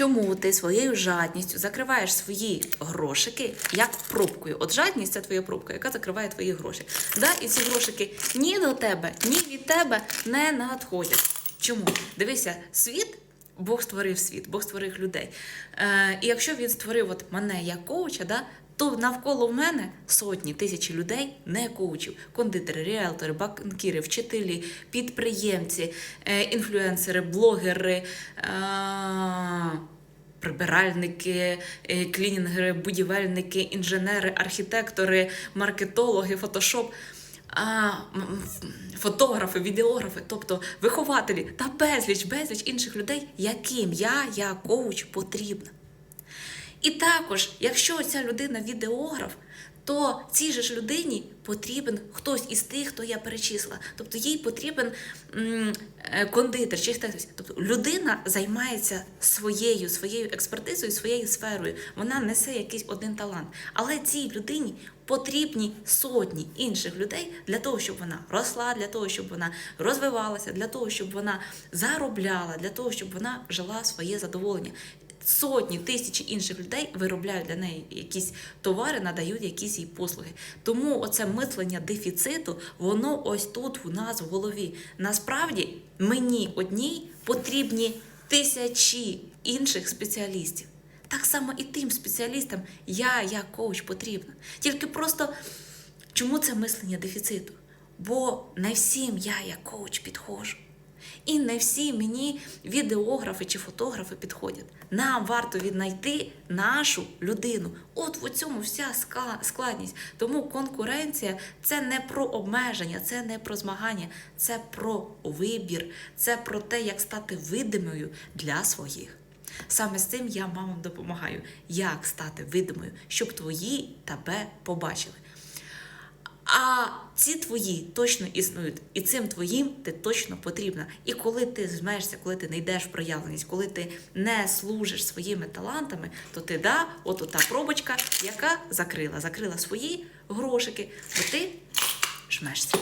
чому ти своєю жадністю закриваєш свої грошики як пробкою. От жадність це твоя пробка, яка закриває твої гроші. Да? І ці грошики ні до тебе, ні від тебе не надходять. Чому? Дивися, світ. Бог створив світ, Бог створив людей. Е, і якщо він створив от мене як коуча, да, то навколо мене сотні тисячі людей не коучів: кондитери, ріелтори, банкіри, вчителі, підприємці, е, інфлюенсери, блогери. Е, Прибиральники, е, клінінгери, будівельники, інженери, архітектори, маркетологи, фотошоп, а, фотографи, відеографи, тобто вихователі та безліч, безліч інших людей, яким я, як коуч, потрібна. І також, якщо ця людина відеограф, то цій же ж людині потрібен хтось із тих, хто я перечислила. Тобто їй потрібен е, кондитер чи хтось. Тобто людина займається своєю, своєю експертизою, своєю сферою. Вона несе якийсь один талант. Але цій людині потрібні сотні інших людей для того, щоб вона росла, для того, щоб вона розвивалася, для того, щоб вона заробляла, для того, щоб вона жила своє задоволення сотні тисячі інших людей виробляють для неї якісь товари, надають якісь їй послуги. Тому оце мислення дефіциту, воно ось тут у нас в голові. Насправді мені одній потрібні тисячі інших спеціалістів. Так само і тим спеціалістам я, як коуч, потрібна. Тільки просто чому це мислення дефіциту? Бо не всім я, як коуч, підходжу. І не всі мені відеографи чи фотографи підходять. Нам варто віднайти нашу людину. От в цьому вся складність. Тому конкуренція це не про обмеження, це не про змагання, це про вибір, це про те, як стати видимою для своїх. Саме з цим я мамам допомагаю, як стати видимою, щоб твої тебе побачили. А ці твої точно існують, і цим твоїм ти точно потрібна. І коли ти змешся, коли ти не йдеш в проявленість, коли ти не служиш своїми талантами, то ти да, от та пробочка, яка закрила, закрила свої грошики, бо ти жмешся.